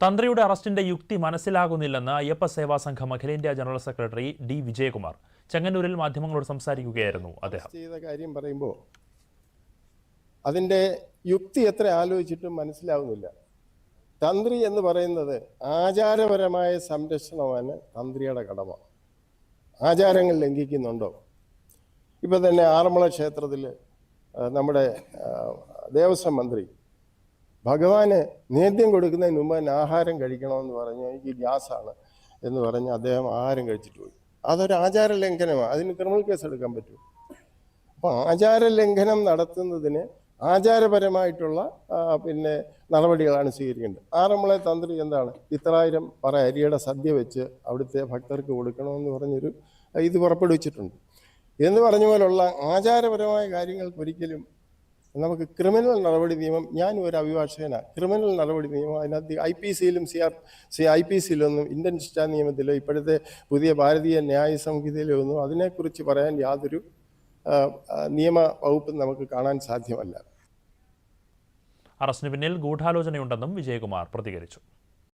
തന്ത്രിയുടെ അറസ്റ്റിന്റെ യുക്തി മനസ്സിലാകുന്നില്ലെന്ന് അയ്യപ്പ സേവാ സംഘം അഖിലേന്ത്യാ ജനറൽ സെക്രട്ടറി ഡി വിജയകുമാർ ചെങ്ങന്നൂരിൽ മാധ്യമങ്ങളോട് സംസാരിക്കുകയായിരുന്നു അദ്ദേഹം. ചെയ്ത കാര്യം പറയുമ്പോൾ അതിന്റെ യുക്തി എത്ര ആലോചിച്ചിട്ടും മനസ്സിലാവുന്നില്ല. തന്ത്രി എന്ന് പറയുന്നത് ആചാരപരമായ സംരക്ഷണമാണ് തന്ത്രിയുടെ കടമ. ആചാരങ്ങൾ ലംഘിക്കുന്നുണ്ടോ? ഇപ്പം തന്നെ ആറന്മുള ക്ഷേത്രത്തിൽ നമ്മുടെ ദേവസ്വം മന്ത്രി ഭഗവാന് നേദ്യം കൊടുക്കുന്നതിന് മുമ്പ് തന്നെ ആഹാരം കഴിക്കണമെന്ന് പറഞ്ഞ് എനിക്ക് ഗ്യാസാണ് എന്ന് പറഞ്ഞ് അദ്ദേഹം ആഹാരം കഴിച്ചിട്ട് പോയി. അതൊരു ആചാര ലംഘനമാണ് അതിന് ക്രിമിനൽ കേസ് എടുക്കാൻ പറ്റും അപ്പോൾ ആചാര ലംഘനം നടത്തുന്നതിന് ആചാരപരമായിട്ടുള്ള പിന്നെ നടപടികളാണ് സ്വീകരിക്കേണ്ടത്. ആറന്മുള തന്ത്രി എന്താണ്? ഇത്രായിരം പറ അരിയുടെ സദ്യ വെച്ച് അവിടുത്തെ ഭക്തർക്ക് കൊടുക്കണമെന്ന് പറഞ്ഞൊരു ഇത് പുറപ്പെടുവിച്ചിട്ടുണ്ട്. എന്ന് പറഞ്ഞ പോലുള്ള ആചാരപരമായ കാര്യങ്ങൾക്ക് ഒരിക്കലും നമുക്ക് ക്രിമിനൽ നടപടി നിയമം ഞാൻ ഒരു അഭിഭാഷകനാണ് ക്രിമിനൽ നടപടി നിയമം അതിനകത്ത് I P സിയിലും C R C I P സിയിലൊന്നും Indian ശിക്ഷാ നിയമത്തിലോ ഇപ്പോഴത്തെ പുതിയ ഭാരതീയ ന്യായ സംഹിതയിലോ ഒന്നും അതിനെക്കുറിച്ച് പറയാൻ യാതൊരു നിയമ വകുപ്പും നമുക്ക് കാണാൻ സാധ്യമല്ല. അറസ്റ്റിന് പിന്നിൽ ഗൂഢാലോചനയുണ്ടെന്നും വിജയകുമാർ പ്രതികരിച്ചു.